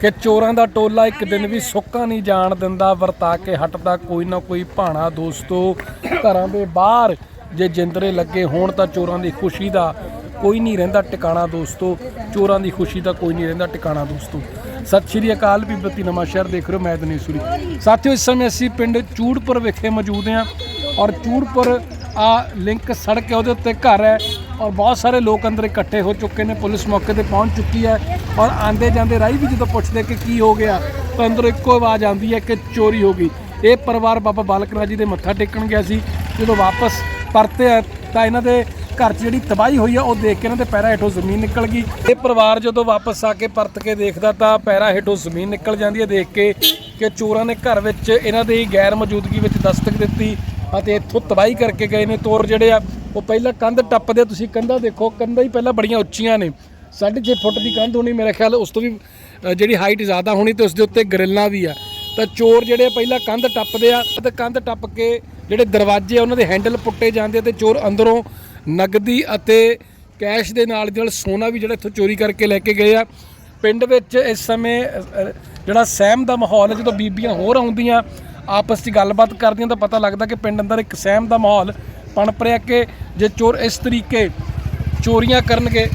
ਕਿ ਚੋਰਾਂ ਦਾ ਟੋਲਾ ਇੱਕ ਦਿਨ ਵੀ ਸੁੱਕਾ ਨਹੀਂ ਜਾਣ ਦਿੰਦਾ, ਵਰਤਾ ਕੇ ਹਟਦਾ ਕੋਈ ਨਾ ਕੋਈ ਭਾਣਾ ਦੋਸਤੋ। ਘਰਾਂ ਦੇ ਬਾਹਰ ਜੇ ਜਿੰਦਰੇ ਲੱਗੇ ਹੋਣ ਤਾਂ ਚੋਰਾਂ ਦੀ ਖੁਸ਼ੀ ਦਾ ਕੋਈ ਨਹੀਂ ਰਹਿੰਦਾ ਟਿਕਾਣਾ ਦੋਸਤੋ। ਚੋਰਾਂ ਦੀ ਖੁਸ਼ੀ ਦਾ ਕੋਈ ਨਹੀਂ ਰਹਿੰਦਾ ਟਿਕਾਣਾ ਦੋਸਤੋ। ਸਤਿ ਸ਼੍ਰੀ ਅਕਾਲ, ਬੀਬਤੀ ਨਵਾਂਸ਼ਹਿਰ ਦੇਖ ਰਹੇ ਹੋ, ਮੈਂ ਦਨੀਸੂਰੀ ਸਾਥੀਓ, ਇਸ ਸਮੇਂ ਅਸੀਂ ਪਿੰਡ ਚੂੜਪੁਰ ਵਿਖੇ ਮੌਜੂਦ ਹਾਂ ਔਰ ਚੂੜਪੁਰ ਆ ਲਿੰਕ ਸੜਕ ਹੈ, ਉਹਦੇ ਉੱਤੇ ਘਰ ਹੈ। ਔਰ ਬਹੁਤ ਸਾਰੇ ਲੋਕ ਅੰਦਰ ਇਕੱਠੇ ਹੋ ਚੁੱਕੇ ਨੇ, ਪੁਲਿਸ ਮੌਕੇ ਤੇ ਪਹੁੰਚ ਚੁੱਕੀ ਹੈ ਔਰ ਆਂਦੇ ਜਾਂਦੇ ਰਾਹੀ ਵੀ ਜਦੋਂ ਪੁੱਛਦੇ ਕਿ ਕੀ ਹੋ ਗਿਆ, ਤਾਂ ਅੰਦਰੋਂ ਇੱਕੋ ਆਵਾਜ਼ ਆਉਂਦੀ ਹੈ ਕਿ ਚੋਰੀ ਹੋ ਗਈ। ਇਹ ਪਰਿਵਾਰ ਬਾਬਾ ਬਾਲਕ ਨਾਥ ਜੀ ਦੇ ਮੱਥਾ ਟੇਕਣ ਗਿਆ ਸੀ। ਜਦੋਂ ਵਾਪਸ ਪਰਤੇ ਤਾਂ ਇਹਨਾਂ ਦੇ ਘਰ 'ਚ ਜਿਹੜੀ ਤਬਾਹੀ ਹੋਈ ਆ, ਉਹ ਦੇਖ ਕੇ ਇਹਨਾਂ ਦੇ ਪੈਰਾਂ ਹੇਠੋਂ ਜ਼ਮੀਨ ਨਿਕਲ ਗਈ। ਇਹ ਪਰਿਵਾਰ ਜਦੋਂ ਵਾਪਸ ਆ ਕੇ ਪਰਤ ਕੇ ਦੇਖਦਾ, ਤਾਂ ਪੈਰਾਂ ਹੇਠੋਂ ਜ਼ਮੀਨ ਨਿਕਲ ਜਾਂਦੀ ਹੈ। ਦੇਖ ਕੇ ਕਿ ਚੋਰਾਂ ਨੇ ਘਰ ਵਿੱਚ ਇਹਨਾਂ ਦੀ ਗੈਰ ਮੌਜੂਦਗੀ ਵਿੱਚ ਦਸਤਕ ਦਿੱਤੀ ਅਤੇ ਇੱਥੋਂ ਤਬਾਹੀ ਕਰਕੇ ਗਏ ਨੇ। ਤੋਰ ਜਿਹੜੇ ਆ ਉਹ ਪਹਿਲਾਂ ਕੰਧ ਟੱਪਦੇ, ਤੁਸੀਂ ਕੰਧਾਂ ਦੇਖੋ, ਕੰਧਾਂ ਹੀ ਪਹਿਲਾਂ ਬੜੀਆਂ ਉੱਚੀਆਂ ਨੇ। 6.5 ਫੁੱਟ ਦੀ ਕੰਧ ਹੋਣੀ, ਮੇਰੇ ਖਿਆਲ ਉਸ ਤੋਂ ਵੀ ਜਿਹੜੀ ਹਾਈਟ ਜ਼ਿਆਦਾ ਹੋਣੀ ਤੇ ਉਸ ਦੇ ਉੱਤੇ ਗਰਿੱਲਾਂ ਵੀ ਆ। ਤਾਂ ਚੋਰ ਜਿਹੜੇ ਆ ਪਹਿਲਾਂ ਕੰਧ ਟੱਪਦੇ ਆ, ਤੇ ਕੰਧ ਟੱਪ ਕੇ ਜਿਹੜੇ ਦਰਵਾਜ਼ੇ ਉਹਨਾਂ ਦੇ ਹੈਂਡਲ ਪੁੱਟੇ ਜਾਂਦੇ ਆ ਤੇ ਚੋਰ ਅੰਦਰੋਂ ਨਗਦੀ ਅਤੇ ਕੈਸ਼ ਦੇ ਨਾਲ ਦੀ ਨਾਲ ਸੋਨਾ ਵੀ ਜਿਹੜਾ ਇੱਥੋਂ ਚੋਰੀ ਕਰਕੇ ਲੈ ਕੇ ਗਏ ਆ। ਪਿੰਡ ਵਿੱਚ ਇਸ ਸਮੇਂ ਜਿਹੜਾ ਸਹਿਮ ਦਾ ਮਾਹੌਲ ਹੈ ਜਦੋਂ ਬੀਬੀਆਂ ਹੋਰ ਆਉਂਦੀਆਂ, ਆਪਸ 'ਚ ਗੱਲਬਾਤ ਕਰਦੀਆਂ, ਤਾਂ ਪਤਾ ਲੱਗਦਾ ਕਿ ਪਿੰਡ ਅੰਦਰ ਇੱਕ ਸਹਿਮ ਦਾ ਮਾਹੌਲ ਪਣਪ ਰਿਹਾ ਕਿ ਜੇ ਚੋਰ ਇਸ ਤਰੀਕੇ ਚੋਰੀਆਂ ਕਰਨਗੇ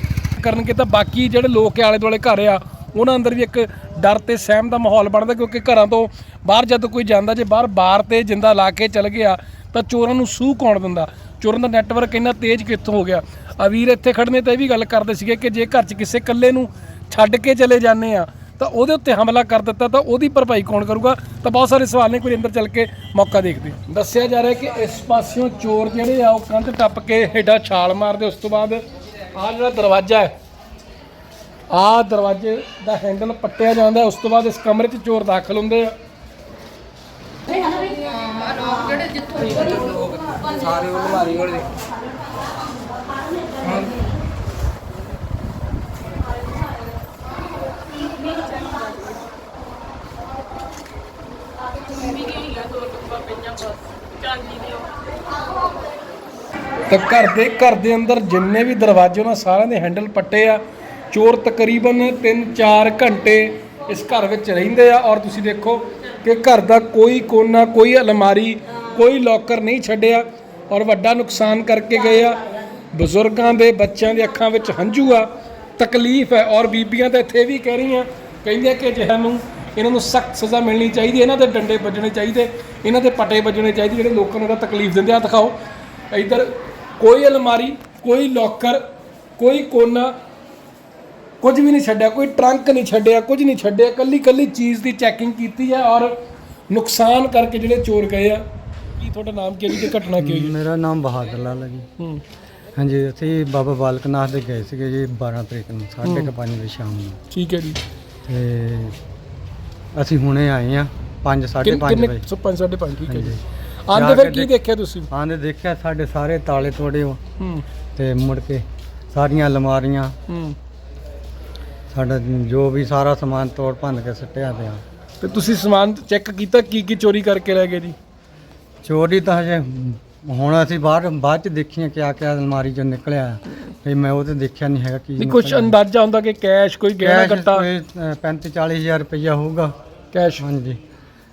ਕਰਨਗੇ ਤਾਂ ਬਾਕੀ ਜਿਹੜੇ ਲੋਕ ਆਲੇ ਦੁਆਲੇ ਘਰ ਆ, ਉਹਨਾਂ ਅੰਦਰ ਵੀ ਇੱਕ ਡਰ ਤੇ ਸਹਿਮ ਦਾ ਮਾਹੌਲ ਬਣਦਾ ਕਿਉਂਕਿ ਘਰਾਂ ਤੋਂ ਬਾਹਰ ਜਦ ਕੋਈ ਜਾਂਦਾ, ਜੇ ਬਾਹਰ ਬਾਰ ਤੇ ਜਿੰਦਾ ਲਾ ਕੇ ਚਲ ਗਿਆ, ਤਾਂ ਚੋਰਾਂ ਨੂੰ ਸੂਹ ਕੌਣ ਦਿੰਦਾ? ਚੋਰਾਂ ਦਾ ਨੈਟਵਰਕ ਇੰਨਾ ਤੇਜ਼ ਕਿੱਥੋਂ ਹੋ ਗਿਆ? ਆ ਵੀਰ ਇੱਥੇ ਖੜਨੇ ਤਾਂ ਇਹ ਵੀ ਗੱਲ ਕਰਦੇ ਸੀਗੇ ਕਿ ਜੇ ਘਰ 'ਚ ਕਿਸੇ ਇਕੱਲੇ ਨੂੰ ਛੱਡ ਕੇ ਚਲੇ ਜਾਂਦੇ ਆ ਤਾਂ ਉਹਦੇ ਉੱਤੇ ਹਮਲਾ ਕਰ ਦਿੱਤਾ ਤਾਂ ਉਹਦੀ ਭਰਪਾਈ ਕੌਣ ਕਰੂਗਾ? ਤਾਂ ਬਹੁਤ ਸਾਰੇ ਸਵਾਲ ਨੇ ਕੋਈ ਅੰਦਰ ਚੱਲ ਕੇ ਮੌਕਾ ਦੇਖਦੇ। ਦੱਸਿਆ ਜਾ ਰਿਹਾ ਕਿ ਇਸ ਪਾਸਿਓਂ ਚੋਰ ਜਿਹੜੇ ਆ ਉਹ ਕੰਧ ਟੱਪ ਕੇ ਹੇਠਾਂ ਛਾਲ ਮਾਰਦੇ ਉਸ ਤੋਂ ਬਾਅਦ ਆਹ ਜਿਹੜਾ ਦਰਵਾਜ਼ਾ ਹੈ ਆਹ ਦਰਵਾਜ਼ੇ ਦਾ ਹੈਂਡਲ ਪੱਟਿਆ ਜਾਂਦਾ ਉਸ ਤੋਂ ਬਾਅਦ ਇਸ ਕਮਰੇ 'ਚ ਚੋਰ ਦਾਖਲ ਹੁੰਦੇ ਆ। ਸਾਰੇ ਉਹ ਅਲਮਾਰੀ ਕੋਲ ਤਾਂ ਘਰ ਦੇ ਘਰ ਦੇ ਅੰਦਰ ਜਿੰਨੇ ਵੀ ਦਰਵਾਜ਼ੇ ਉਹਨਾਂ ਸਾਰਿਆਂ ਦੇ ਹੈਂਡਲ ਪੱਟੇ ਆ। ਚੋਰ ਤਕਰੀਬਨ 3-4 ਘੰਟੇ ਇਸ ਘਰ ਵਿੱਚ ਰਹਿੰਦੇ ਆ ਔਰ ਤੁਸੀਂ ਦੇਖੋ ਕਿ ਘਰ ਦਾ ਕੋਈ ਕੋਨਾ, ਕੋਈ ਅਲਮਾਰੀ, ਕੋਈ ਲੋਕਰ ਨਹੀਂ ਛੱਡਿਆ ਔਰ ਵੱਡਾ ਨੁਕਸਾਨ ਕਰਕੇ ਗਏ ਆ। ਬਜ਼ੁਰਗਾਂ ਦੇ ਬੱਚਿਆਂ ਦੇ ਅੱਖਾਂ ਵਿੱਚ ਹੰਝੂ ਆ, ਤਕਲੀਫ ਹੈ ਔਰ ਬੀਬੀਆਂ ਤਾਂ ਇੱਥੇ ਵੀ ਕਹਿ ਰਹੀਆਂ, ਕਹਿੰਦੀਆਂ ਕਿ ਜਿਹੜਾ ਨੂੰ ਇਹਨਾਂ ਨੂੰ ਸਖਤ ਸਜ਼ਾ ਮਿਲਣੀ ਚਾਹੀਦੀ ਹੈ, ਇਹਨਾਂ ਦੇ ਡੰਡੇ ਵੱਜਣੇ ਚਾਹੀਦੇ ਇਹਨਾਂ ਦੇ ਪਟੇ ਵੱਜਣੇ ਚਾਹੀਦੇ ਜਿਹੜੇ ਲੋਕਾਂ ਨੂੰ ਇਹਦਾ ਤਕਲੀਫ ਦਿੰਦੇ ਆ। ਦਿਖਾਓ ਇਧਰ ਕੋਈ ਅਲਮਾਰੀ ਕੋਈ ਲੋਕਰ ਕੋਈ ਕੋਨਾ ਕੁਝ ਵੀ ਨਹੀਂ ਛੱਡਿਆ ਕੋਈ ਟਰੰਕ ਨਹੀਂ ਛੱਡਿਆ ਕੁਝ ਨਹੀਂ ਛੱਡਿਆ ਕੱਲੀ ਕੱਲੀ ਚੀਜ਼ ਦੀ ਚੈਕਿੰਗ ਕੀਤੀ ਹੈ ਔਰ ਨੁਕਸਾਨ ਕਰਕੇ ਜਿਹੜੇ ਚੋਰ ਗਏ ਆ। ਕੀ ਤੁਹਾਡਾ ਨਾਮ ਕੀ ਹੈ ਜੀ? ਤੇ ਘਟਨਾ ਕੀ ਹੋਈ ਮੇਰਾ ਨਾਮ ਬਹਾਦਰ ਲਾਲ ਹੈ ਜੀ। ਹੂੰ। ਹਾਂਜੀ ਅਸੀਂ ਬਾਬਾ ਬਾਲਕ ਨਾਥ ਦੇ ਗਏ ਸੀਗੇ ਜੀ 12 ਤਰੀਕ ਨੂੰ 5:30 ਵਜੇ ਸ਼ਾਮ ਨੂੰ। ਠੀਕ ਹੈ ਜੀ। ਤੇ ਅਸੀਂ ਹੁਣੇ ਆਏ ਆ 5 ਕਿੰਨੇ 5:30 ਕਿੰਨੇ ਵਜੇ। ਸੌ ਪੰਜ ਸਾਢੇ ਪੰਜ ਠੀਕ ਹੈ ਜੀ। ਹਾਂਜੀ। ਆਂਦੇ ਜਾ ਫਿਰ ਕੇ ਕੀ ਦੇਖ- ਦੇਖਿਆ ਤੁਸੀਂ? ਆਂਦੇ ਦੇਖਿਆ ਸਾਡੇ ਸਾਰੇ ਤਾਲੇ ਤੋੜੇ ਉਹ ਹੂੰ। ਤੇ ਮੁੜ ਕੇ ਸਾਰੀਆਂ ਅਲਮਾਰੀਆਂ। ਹੂੰ। ਸਾਡਾ ਜੋ ਵੀ ਸਾਰਾ ਸਮਾਨ ਤੋੜ ਭੰਨ ਕੇ ਸੱਟਿਆ ਪਿਆ। ਤੇ ਤੁਸੀਂ ਸਮਾਨ ਚੈੱਕ ਕੀਤਾ? ਕੀ ਕੀ ਚੋਰੀ ਕਰਕੇ ਲੈ ਗਏ ਜੀ? ਚੋਰੀ ਤਾਂ ਹਜੇ ਹੁਣ ਅਸੀਂ ਬਾਹਰ ਬਾਅਦ ਚ ਦੇਖੀਆਂ ਕਿਆ ਕਿਆ ਅਲਮਾਰੀ ਚੋਂ ਨਿਕਲਿਆ। ਤੇ ਮੈਂ ਉਹ ਤੇ ਦੇਖਿਆ ਨਹੀਂ ਹੈਗਾ ਕੀ ਨਹੀਂ ਕੁਝ ਅੰਦਾਜ਼ਾ ਹੁੰਦਾ ਕਿ ਕੈਸ਼ ਕੋਈ ਗਹਿਣਾ ਕੱਟਾ 35 40000 ਰੁਪਇਆ ਹੋਊਗਾ। ਕੈਸ਼ ਹਾਂਜੀ।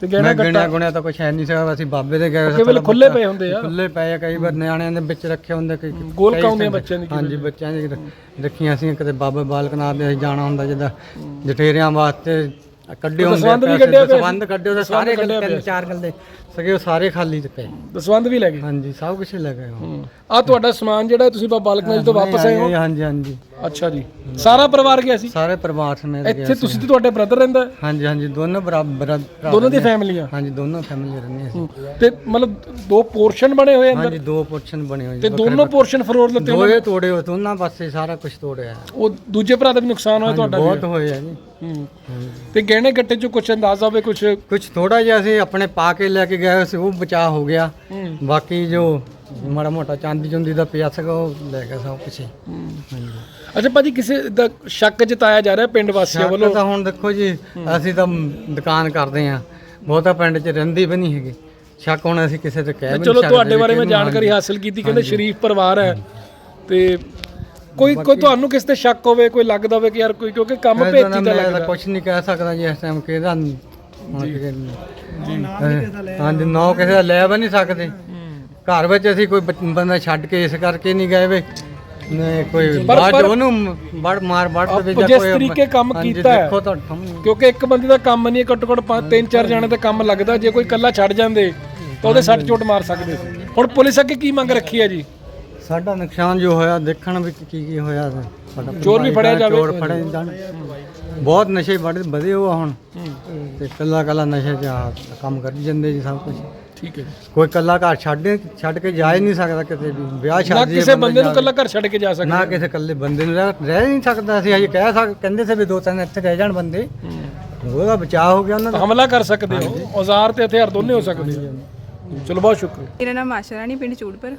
ਤੇ ਗਹਿਣਾ ਮੈਂ ਕੱਟਾ ਗਿਣਿਆ ਗੁਣਿਆ ਤਾਂ ਕੁਛ ਹੈ ਨਹੀਂ ਸੀਗਾ ਅਸੀਂ ਬਾਬੇ ਦੇ ਗਏ ਕਈ ਵੇਲੇ ਖੁੱਲੇ ਪਏ ਹੁੰਦੇ ਆ। ਖੁੱਲੇ ਪਏ ਆ ਕਈ ਵਾਰ ਨਿਆਣਿਆਂ ਦੇ ਵਿੱਚ ਰੱਖੇ ਹੁੰਦੇ ਕਈ ਗੋਲਕਾਂ ਕਈ ਹੁੰਦੀਆਂ ਬੱਚਿਆਂ। ਹਾਂਜੀ ਬੱਚਿਆਂ ਦੀ ਰ- ਰੱਖੀਆਂ ਸੀ ਕਿਤੇ ਬਾਬਾ ਬਾਲਕ ਨਾਥ ਦੇ ਅਸੀਂ ਜਾਣਾ ਹੁੰਦਾ ਜਿੱਦਾਂ ਜਠੇਰਿਆਂ ਵਾਸਤੇ ਕੱਢੇ ਹੁੰਦੇ ਦਸਵੰਧ ਵੀ ਪੈਸੇ, ਕੱਢਿਆ ਪਿਆ ਸੀ। ਦਸਵੰਧ ਕੱਢੇ ਉਹਦੇ ਸਾਰੇ ਕੱਢਿਆ ਤਿੰਨ ਚਾਰ ਗੱਲੇ ਸਗੇ ਉਹ ਸਾਰੇ ਖਾਲੀ ਚ ਪਏ। ਦਸਵੰਧ ਵੀ ਲੈ ਗਏ? ਹਾਂਜੀ ਸਭ ਕੁਝ ਲੈ ਗਏ ਉਹ। ਆ ਤੁਹਾਡਾ ਸਮਾਨ ਜਿਹੜਾ ਤੁਸੀਂ ਬਾਬਾ ਬਾਲਕ ਨਾਥ ਜੀ ਤੋਂ ਵਾਪਸ ਆਏ ਹੋ? ਹਾਂਜੀ ਹਾਂਜੀ ਅੱਛਾ ਜੀ। ਸਾਰਾ ਪਰਿਵਾਰ ਗਿਆ ਸੀ? ਸਾਰੇ ਪਰਿਵਾਰ ਸਮੇਤ ਗਏ ਇੱਥੇ ਤੁਸੀਂ ਤੇ ਤੁਹਾਡੇ ਬ੍ਰਦਰ ਰਹਿੰਦਾ ਹੈ? ਹਾਂਜੀ ਹਾਂਜੀ ਦੋਨੋਂ ਬਰਾਬਰ ਭਰਾ ਦੋਨਾਂ ਦੀ। ਫੈਮਲੀਆਂ? ਹਾਂਜੀ ਦੋਨੋਂ ਫੈਮਿਲੀ ਰਹਿੰਦੇ ਅਸੀਂ ਤੇ ਮਤਲਬ ਦੋ ਪੋਰਸ਼ਨ ਬਣੇ ਹੋਏ ਅੰਦਰ? ਹਾਂਜੀ ਦੋ ਪੋਰਸ਼ਨ ਬਣੇ ਹੋਏ ਤੇ ਜੀ ਦੋਨੋਂ ਪੋਰਸ਼ਨ ਫਲੋਰ ਲੱਤੇ ਦੋਏ ਤੋੜੇ ਹੋ ਦੋਨਾਂ ਪਾਸੇ ਸਾਰਾ ਕੁਝ ਤੋੜਿਆ ਹੈ। ਉਹ ਦੂਜੇ ਭਰਾ ਦਾ ਵੀ ਨੁਕਸਾਨ ਹੋਇਆ ਤੁਹਾਡਾ? ਬਹੁਤ ਵੀ ਹੋਏ ਆ ਜੀ। ਹੂੰ। ਤੇ ਗਹਿਣੇ ਗੱਟੇ ਚ ਕੁਝ ਅੰਦਾਜ਼ਾ ਹੋਵੇ ਕੁਝ ਕੁਝ ਥੋੜਾ ਜਿਹਾ ਅਸੀਂ ਆਪਣੇ ਪਾ ਕੇ ਲੈ ਕੇ ਗਏ ਸੀ ਉਹ ਬਚਾ ਹੋ ਗਿਆ। ਬਾਕੀ ਜੋ ਮਾੜਾ ਮੋਟਾ ਚਾਂਦੀ ਚੁੰਦੀ ਦਾ ਪਿਆ ਸੀਗਾ ਉਹ ਲੈ ਗਿਆ ਸਭ ਹਾਂਜੀ। ਅੱਛਾ ਭਾਜੀ ਕਿਸੇ ਦਾ ਸ਼ੱਕ ਜਤਾਇਆ ਜਾ ਰਿਹਾ ਪਿੰਡ ਵਾਸੀਆਂ ਸ਼ੱਕ ਵੱਲੋਂ? ਤਾਂ ਹੁਣ ਦੇਖੋ ਜੀ ਅਸੀਂ ਤਾਂ ਦੁਕਾਨ ਕਰਦੇ ਆ ਬਹੁਤਾ ਪਿੰਡ 'ਚ ਰਹਿੰਦੀ ਵੀ ਨਹੀਂ ਹੈਗੀ। ਸ਼ੱਕ ਹੁਣ ਅਸੀਂ ਕਿਸੇ ਤੇ ਕਹਿ ਵੀ ਨਹੀਂ ਚਲੋ ਸਕਦੇ ਤੁਹਾਡੇ ਵੀ ਬਾਰੇ ਮੈਂ ਕਿਹਨੂੰ ਜਾਣਕਾਰੀ ਹਾਸਲ ਕੀਤੀ ਕਹਿੰਦੇ ਸ਼ਰੀਫ ਪਰਿਵਾਰ ਹੈ। ਤੇ ਕੋਈ ਕੋਈ ਤੁਹਾਨੂੰ ਕਿਸ ਤੇ ਸ਼ੱਕ ਹੋਵੇ ਕੋਈ ਲੱਗਦਾ ਹੋਵੇ ਕਿ ਯਾਰ ਕੋਈ ਕਿਉਂਕਿ ਕੰਮ ਮੈਂ ਭੇਤੀ ਤਾਂ ਦਾ ਮੈਂ ਤਾਂ ਲੱਗਦਾ। ਕੁਝ ਨਹੀਂ ਕਹਿ ਸਕਦਾ ਜੀ ਇਸ ਟਾਈਮ ਕਿਹਦਾ ਹੁਣ ਹਾਂਜੀ ਨੌ ਕਿਸੇ ਦਾ ਲੈ ਵੀ ਨਹੀਂ ਸਕਦੇ। ਘਰ ਵਿੱਚ ਅਸੀਂ ਕੋਈ ਬੱਚ- ਬੰਦਾ ਛੱਡ ਕੇ ਇਸ ਕਰਕੇ ਨਹੀਂ ਗਏ ਵੇ। ਨੇ ਕੋਈ ਪਰ- ਉਹਨੂੰ ਵੜ ਮਾਰ ਵੜ ਆਪ ਦੇਵੇ ਜਾਂ ਜਿਸ ਕੋਈ ਤਰੀਕੇ ਕੰਮ ਹਾਂਜੀ, ਕੀਤਾ ਹੈ। ਦੇਖੋ ਤੁਹਾਡੇ ਸਾਹਮਣੇ ਕਿਉਂਕਿ ਇੱਕ ਬੰਦੇ ਦਾ ਕੰਮ ਨਹੀਂ ਘੱਟੋ ਘੱਟ ਪੰਜ- ਤਿੰਨ ਚਾਰ ਜਣੇ ਦਾ ਕੰਮ ਲੱਗਦਾ ਜੇ ਕੋਈ ਇਕੱਲਾ ਛੱਡ ਜਾਂਦੇ ਤਾਂ ਉਹਦੇ ਸੱਟ ਚੋਟ ਮਾਰ ਸਕਦੇ ਸੀ। ਹੁਣ ਪੁਲਿਸ ਅੱਗੇ ਕੀ ਮੰਗ ਰੱਖੀ ਹੈ ਜੀ? ਸਾਡਾ ਨੁਕਸਾਨ ਜੋ ਹੋਇਆ ਦੇਖਣ ਵਿੱਚ ਕੀ ਕੀ ਹੋਇਆ ਸਾਡਾ ਚੋਰ ਵੀ ਫੜਿਆ ਜਾਵੇ। ਚੋਰ ਫੜੇ ਜਾਣ। ਬਹੁਤ ਨਸ਼ੇ ਬੜੇ ਵਧੇ ਹੋ ਹੁਣ। ਤੇ ਕੱਲਾ ਕੱਲਾ ਨਸ਼ੇ 'ਚ ਆ ਕੰਮ ਕਰੀ ਜਾਂਦੇ ਜੀ ਸਭ ਕੁਝ ਠੀਕ ਹੈ ਕੋਈ ਕੱਲਾ ਘਰ ਛੱਡ ਛੱਡ ਕੇ ਜਾ ਹੀ ਨਹੀਂ ਸਕਦਾ ਕਿਤੇ ਵੀ। ਵਿਆਹ ਨਾ ਸ਼ਾਦੀ ਕਿਸੇ ਬੰਦੇ ਨੂੰ ਇਕੱਲਾ ਘਰ ਛੱਡ ਕੇ ਜਾ ਸਕਦਾ। ਨਾ ਕਿਸੇ ਕੱਲੇ ਬੰਦੇ ਨੂੰ ਰਹਿ ਰਹਿ ਨਹੀਂ ਸਕਦਾ ਅਸੀਂ ਅਜੇ ਕਹਿ ਸਕ ਕਹਿੰਦੇ ਸੀ ਵੀ ਦੋ ਤਿੰਨ ਇੱਥੇ ਰਹਿ ਜਾਣ ਬੰਦੇ। ਉਹਦਾ ਬਚਾਅ ਹੋ ਗਿਆ ਉਹਨਾਂ ਦਾ। ਹਮਲਾ ਕਰ ਸਕਦੇ ਹੋ। ਔਜ਼ਾਰ ਤੇ ਹਥਿਆਰ ਦੋਨੇ ਹੋ ਸਕਦੇ ਹੋ। ਚਲੋ ਬਹੁਤ ਸ਼ੁਕਰ ਮੇਰਾ ਨਾਮ ਆਸ਼ਾ ਰਾਣੀ ਪਿੰਡ ਚੂੜਪੁਰ।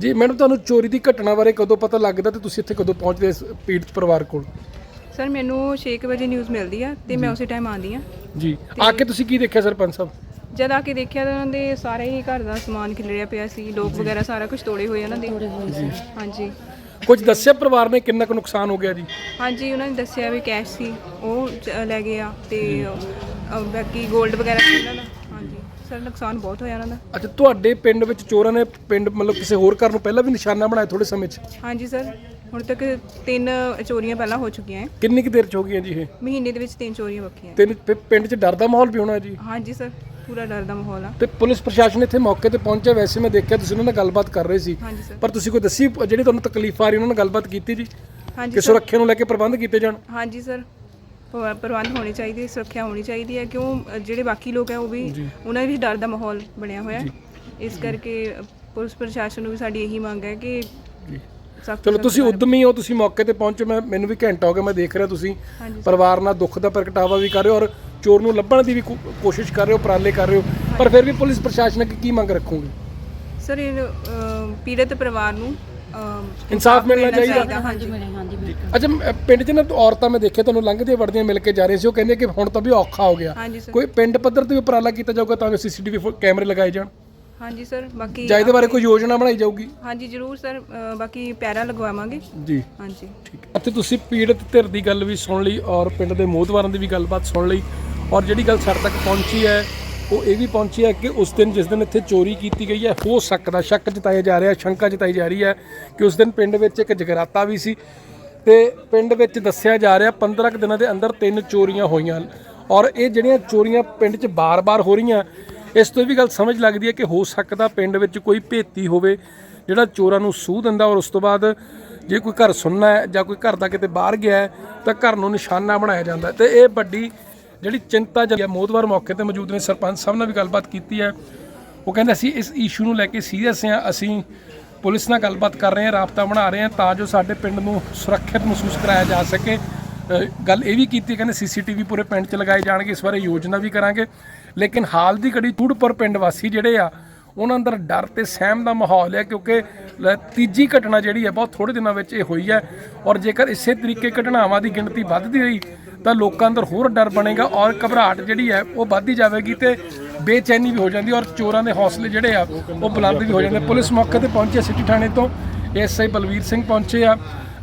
ਜੀ ਮੈਡਮ ਤੁਹਾਨੂੰ ਚੋਰੀ ਦੀ ਘਟਨਾ ਬਾਰੇ ਕਦੋਂ ਪਤਾ ਲੱਗਦਾ ਤੇ ਤੁਸੀਂ ਇੱਥੇ ਕਦੋਂ ਪਹੁੰਚਦੇ ਇਸ ਪੀੜਤ ਪਰਿਵਾਰ ਕੋਲ? ਸਰ ਮੈਨੂੰ 6 ਵਜੇ ਨਿਊਜ਼ ਮਿਲਦੀ ਆ ਤੇ ਮੈਂ ਉਸੇ ਟਾਈਮ ਆਉਂਦੀ ਆ। ਜੀ। ਆ ਕੇ ਤੁਸੀਂ ਕੀ ਦੇਖਿਆ ਸਰਪੰਚ ਸਾਹਿਬ? ਜਦ ਆ ਕੇ ਦੇਖਿਆ ਤਾਂ ਉਹਨਾਂ ਦੇ ਸਾਰੇ ਹੀ ਘਰ ਦਾ ਸਮਾਨ ਖਿਲਰਿਆ ਪਿਆ ਸੀ ਲੋਕ ਵਗੈਰਾ ਸਾਰਾ ਕੁਝ ਤੋੜੇ ਹੋਏ ਉਹਨਾਂ ਦੇ। ਹਾਂਜੀ। ਕੁਝ ਦੱਸਿਆ ਪਰਿਵਾਰ ਨੇ ਕਿੰਨਾ ਕੁ ਨੁਕਸਾਨ ਹੋ ਗਿਆ ਜੀ? ਹਾਂਜੀ ਉਹਨਾਂ ਨੇ ਦੱਸਿਆ ਵੀ ਕੈਸ਼ ਸੀ ਉਹ ਚ- ਲੈ ਗਏ ਆ ਤੇ ਅ, ਬਾਕੀ 골ਡ ਵਗੈਰਾ ਸੀ ਉਹਨਾਂ ਦਾ। ਹਾਂਜੀ। ਸਰ ਨੁਕਸਾਨ ਬਹੁਤ ਹੋਇਆ ਉਹਨਾਂ ਦਾ। ਅੱਛਾ ਤੁਹਾਡੇ ਪਿੰਡ ਵਿੱਚ ਚੋਰਾਂ ਨੇ ਪਿੰਡ ਮਤਲਬ ਕਿਸੇ ਹੋਰ ਘਰ ਨੂੰ ਪਹਿਲਾਂ ਵੀ ਨਿਸ਼ਾਨਾ ਬਣਾਇਆ ਥੋੜੇ ਸਮੇਂ 'ਚ? ਹਾਂਜੀ ਸਰ। ਹੁਣ ਤੱਕ ਤਿੰਨ ਚੋਰੀਆਂ ਪਹਿਲਾਂ ਹੋ ਚੁੱਕੀਆਂ ਹੈ। ਕਿੰਨੀ ਕੁ ਦੇਰ 'ਚ ਹੋ ਗਈਆਂ ਜੀ ਇਹ? ਮਹੀਨੇ ਦੇ ਵਿੱਚ ਤਿੰਨ ਚੋਰੀਆਂ ਬੱਕੀਆਂ ਤੇ ਫਿਰ ਪਿੰਡ 'ਚ ਡਰ ਦਾ ਮਾਹੌਲ ਵੀ ਹੋਣਾ ਜੀ? ਹਾਂਜੀ ਸਰ ਪੂਰਾ ਡਰ ਦਾ ਮਾਹੌਲ ਆ। ਤੇ ਪੁਲਿਸ ਪ੍ਰਸ਼ਾਸਨ ਇੱਥੇ ਮੌਕੇ ਤੇ ਪਹੁੰਚਿਆ ਵੈਸੇ ਮੈਂ ਦੇਖਿਆ ਤੁਸੀਂ ਉਹਨਾਂ ਨਾਲ ਗੱਲਬਾਤ ਕਰ ਰਹੇ ਸੀ। ਹਾਂਜੀ ਸਰ। ਪਰ ਤੁਸੀਂ ਕੋਈ ਦੱਸੀ ਜਿਹੜੀ ਤੁਹਾਨੂੰ ਤਕਲੀਫ ਆ ਰਹੀ ਉਹਨਾਂ ਨਾਲ ਗੱਲਬਾਤ ਕੀਤੀ ਜੀ? ਹਾਂਜੀ ਕਿ ਸਰ। ਸੁਰੱਖਿਆ ਨੂੰ ਲੈ ਕੇ ਪ੍ਰਬੰਧ ਕੀਤੇ ਜਾਣ? ਹਾਂਜੀ ਸਰ। ਪ- ਪ੍ਰਬੰਧ ਹੋਣੇ ਚਾਹੀਦੇ ਸੁਰੱਖਿਆ ਹੋਣੀ ਚਾਹੀਦੀ ਹੈ ਕਿਉਂ ਅ, ਜਿਹੜੇ ਬਾਕੀ ਲੋਕ ਹੈ ਉਹ ਵੀ ਉਹਨਾਂ ਵੀ ਡਰ ਦਾ ਮਾਹੌਲ ਬਣਿਆ ਹੋਇਆ ਹੈ। ਇਸ ਕਰਕੇ ਅ, ਪੁਲਿਸ ਪ੍ਰਸ਼ਾਸਨ ਨੂੰ ਵੀ ਸਾਡੀ ਇਹੀ ਮੰਗ ਹੈ ਕਿ ਚਲੋ ਤੁਸੀਂ ਉਦਮੀ ਹੋ ਤੁਸੀਂ ਮੌਕੇ ਤੇ ਪਹੁੰਚੇ ਮੈਂ ਮੈਨੂੰ ਵੀ ਘੰਟਾ ਹੋ ਗਿਆ ਮੈਂ ਦੇਖ ਰਿਹਾ ਤੁਸੀਂ। ਪਰਿਵਾਰ ਨਾਲ ਦੁੱਖ ਦਾ ਪ੍ਰਗਟਾਵਾ ਵੀ ਕਰ ਰਹੇ ਹੋ ਔਰ ਚੋਰ ਨੂੰ ਲੱਭਣ ਦੀ ਵੀ ਕੋ- ਕੋਸ਼ਿਸ਼ ਕਰ ਰਹੇ ਹੋ ਉਪਰਾਲੇ ਕਰ ਰਹੇ ਹੋ ਪਰ ਫਿਰ ਵੀ ਪੁਲਿਸ ਪ੍ਰਸ਼ਾਸਨ ਅੱਗੇ ਕੀ ਮੰਗ ਰੱਖੋਗੇ? ਸਰ ਇਹ ਪੀੜਤ ਪਰਿਵਾਰ ਨੂੰ ਇਨਸਾਫ ਮਿਲਣਾ ਚਾਹੀਦਾ। ਹਾਂਜੀ। ਅੱਛਾ ਪਿੰਡ 'ਚ ਨਾ ਔਰਤਾਂ ਮੈਂ ਦੇਖਿਆ ਤੁਹਾਨੂੰ ਲੰਘਦੀਆਂ ਵੜਦੀਆਂ ਮਿਲ ਕੇ ਜਾ ਰਹੇ ਸੀ ਉਹ ਕਹਿੰਦੇ ਕਿ ਹੁਣ ਤਾਂ ਵੀ ਔਖਾ ਹੋ ਗਿਆ। ਕੋਈ ਪਿੰਡ ਪੱਧਰ ਤੇ ਵੀ ਉਪਰਾਲਾ ਕੀਤਾ ਜਾਊਗਾ ਤਾਂ ਜੋ ਸੀਸੀਟੀਵੀ ਕੈਮਰੇ ਲਗਾਏ ਜਾਣ? ਹਾਂਜੀ ਸਰ ਬਾਕੀ ਜਾਂ ਇਹਦੇ ਬਾਰੇ ਕੋਈ ਯੋਜਨਾ ਬਣਾਈ ਜਾਊਗੀ? ਹਾਂਜੀ ਜ਼ਰੂਰ ਸਰ ਅ, ਬਾਕੀ ਪੈਰਾ ਲਗਵਾਵਾਂਗੇ। ਜੀ। ਹਾਂਜੀ। ਠੀਕ। ਹੈ ਅਤੇ ਤੁਸੀਂ ਪੀੜਤ ਧਿਰ ਦੀ ਗੱਲ ਵੀ ਸੁਣ ਲਈ ਔਰ ਪਿੰਡ ਦੇ ਮੋਹਤਵਾਰਾਂ ਦੀ ਵੀ ਗੱਲਬਾਤ ਸੁਣ ਲਈ ਔਰ ਜਿਹੜੀ ਗੱਲ ਸਾਡੇ ਤੱਕ ਪਹੁੰਚੀ ਹੈ ਉਹ ਇਹ ਵੀ ਪਹੁੰਚੀ ਹੈ ਕਿ ਉਸ ਦਿਨ ਜਿਸ ਦਿਨ ਇੱਥੇ ਚੋਰੀ ਕੀਤੀ ਗਈ ਹੈ ਹੋ ਸਕਦਾ ਸ਼ੱਕ ਜਤਾਇਆ ਜਾ ਰਿਹਾ ਸ਼ੰਕਾ ਜਤਾਈ ਜਾ ਰਹੀ ਹੈ ਕਿ ਉਸ ਦਿਨ ਪਿੰਡ ਵਿੱਚ ਇੱਕ ਜਗਰਾਤਾ ਵੀ ਸੀ ਤੇ ਪਿੰਡ ਵਿੱਚ ਦੱਸਿਆ ਜਾ ਰਿਹਾ 15 ਕੁ ਦਿਨਾਂ ਦੇ ਅੰਦਰ ਤਿੰਨ ਚੋਰੀਆਂ ਹੋਈਆਂ ਔਰ ਇਹ ਜਿਹੜੀਆਂ ਚੋਰੀਆਂ ਪਿੰਡ 'ਚ ਬਾਰ-ਬਾਰ ਹੋ ਰਹੀਆਂ ਇਸ ਤੋਂ ਇਹ ਵੀ ਗੱਲ ਸਮਝ ਲੱਗਦੀ ਹੈ ਕਿ ਹੋ ਸਕਦਾ ਪਿੰਡ ਵਿੱਚ ਕੋਈ ਭੇਤੀ ਹੋਵੇ, ਜਿਹੜਾ ਚੋਰਾਂ ਨੂੰ ਸੂਹ ਦਿੰਦਾ ਔਰ ਉਸ ਤੋਂ ਬਾਅਦ ਜੇ ਕੋਈ ਘਰ ਸੁਣਨਾ ਹੈ ਜਾਂ ਕੋਈ ਘਰ ਦਾ ਕਿਤੇ ਬਾਹਰ ਗਿਆ ਹੈ, ਤਾਂ ਘਰ ਨੂੰ ਨਿਸ਼ਾਨਾ ਬਣਾਇਆ ਜਾਂਦਾ ਹੈ। ਤੇ ਇਹ ਵੱਡੀ ਜਿਹੜੀ ਚਿੰਤਾ ਜਿਹੜੀ ਹੈ ਮੋਦਵਾਰ ਮੌਕੇ ਤੇ ਮੌਜੂਦ ਨੇ, ਸਰਪੰਚ ਸਾਹਿਬ ਨਾਲ ਵੀ ਗੱਲਬਾਤ ਕੀਤੀ ਹੈ। ਉਹ ਕਹਿੰਦੇ ਅਸੀਂ ਇਸ ਇਸ਼ੂ ਨੂੰ ਲੈ ਕੇ ਸੀਰੀਅਸ ਹਾਂ, ਅਸੀਂ ਪੁਲਿਸ ਨਾਲ ਗੱਲਬਾਤ ਕਰ ਰਹੇ ਹਾਂ, ਰਾਬਤਾ ਬਣਾ ਰਹੇ ਹਾਂ, ਤਾਂ ਜੋ ਸਾਡੇ ਪਿੰਡ ਨੂੰ ਸੁਰੱਖਿਅਤ ਮਹਿਸੂਸ ਕਰਾਇਆ ਜਾ ਸਕੇ। ਗੱਲ ਇਹ ਵੀ ਕੀਤੀ ਕਹਿੰਦੇ ਸੀਸੀਟੀਵੀ ਪੂਰੇ ਪਿੰਡ 'ਚ ਲਗਾਏ ਜਾਣਗੇ, ਇਸ ਬਾਰੇ ਯੋਜਨਾ ਵੀ ਕਰਾਂਗੇ। ਲੇਕਿਨ ਹਾਲ ਦੀ ਘੜੀ ਚੂੜਪੁਰ ਪਿੰਡ ਵਾਸੀ ਜਿਹੜੇ ਆ, ਉਹਨਾਂ ਅੰਦਰ ਡਰ ਤੇ ਸਹਿਮ ਦਾ ਮਾਹੌਲ ਹੈ ਕਿਉਂਕਿ ਤੀਜੀ ਘਟਨਾ ਜਿਹੜੀ ਹੈ, ਬਹੁਤ ਥੋੜੇ ਦਿਨਾਂ ਵਿੱਚ ਇਹ ਹੋਈ ਹੈ ਔਰ ਜੇਕਰ ਇਸੇ ਤਰੀਕੇ ਘਟਨਾਵਾਂ ਦੀ ਗਿਣਤੀ ਵੱਧਦੀ ਰਹੀ, ਤਾਂ ਲੋਕਾਂ ਅੰਦਰ ਹੋਰ ਡਰ ਬਣੇਗਾ ਔਰ ਘਬਰਾਹਟ ਜਿਹੜੀ ਹੈ, ਉਹ ਵੱਧਦੀ ਜਾਵੇਗੀ ਤੇ ਬੇਚੈਨੀ ਵੀ ਹੋ ਜਾਂਦੀ ਔਰ ਚੋਰਾਂ ਦੇ ਹੌਸਲੇ ਜਿਹੜੇ ਆ, ਉਹ ਬੁਲੰਦ ਵੀ ਹੋ ਜਾਂਦੇ। ਪੁਲਿਸ ਮੌਕੇ ਤੇ ਪਹੁੰਚੇ ਸਿਟੀ ਥਾਣੇ ਤੋਂ ਐਸਆਈ ਬਲਵੀਰ ਸਿੰਘ ਪਹੁੰਚੇ ਆ,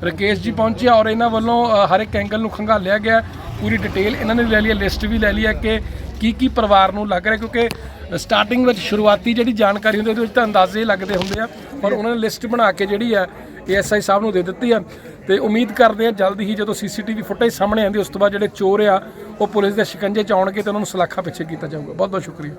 ਰਕੇਸ਼ ਜੀ ਪਹੁੰਚੇ ਔਰ ਇਹਨਾਂ ਵੱਲੋਂ ਹਰ ਇੱਕ ਐਂਗਲ ਨੂੰ ਖੰਗਾਲਿਆ ਗਿਆ। ਪੂਰੀ ਡਿਟੇਲ ਇਹਨਾਂ ਨੇ ਲੈ ਲਈ ਹੈ, ਲਿਸਟ ਵੀ ਲੈ ਲਈ ਹੈ ਕਿ ਕੀ ਕੀ ਪਰਿਵਾਰ ਨੂੰ ਲੱਗ ਰਿਹਾ? ਕਿਉਂਕਿ ਸਟਾਰਟਿੰਗ ਵਿੱਚ ਸ਼ੁਰੂਆਤੀ ਜਿਹੜੀ ਜਾਣਕਾਰੀ ਹੁੰਦੀ ਉਹਦੇ ਵਿੱਚ ਤਾਂ ਅੰਦਾਜ਼ੇ ਲੱਗਦੇ ਹੁੰਦੇ ਆ। ਪਰ ਉਹਨਾਂ ਨੇ ਲਿਸਟ ਬਣਾ ਕੇ ਜਿਹੜੀ ਆ ਏਐਸਆਈ ਸਾਹਿਬ ਨੂੰ ਦੇ ਦਿੱਤੀ ਆ। ਤੇ ਉਮੀਦ ਕਰਦੇ ਆ, ਜਲਦੀ ਹੀ ਜਦੋਂ ਸੀਸੀਟੀਵੀ ਫੁਟੇਜ ਸਾਹਮਣੇ ਆਉਂਦੀ, ਉਸ ਤੋਂ ਬਾਅਦ ਜਿਹੜੇ ਚੋਰ ਆ, ਉਹ ਪੁਲਿਸ ਦੇ ਸ਼ਿਕੰਜੇ ਚ ਆਉਣਗੇ ਤੇ ਉਹਨਾਂ ਨੂੰ ਸਲਾਖਾ ਪਿੱਛੇ ਕੀਤਾ ਜਾਊਗਾ। ਬਹੁਤ ਬਹੁਤ ਸ਼ੁਕਰੀਆ।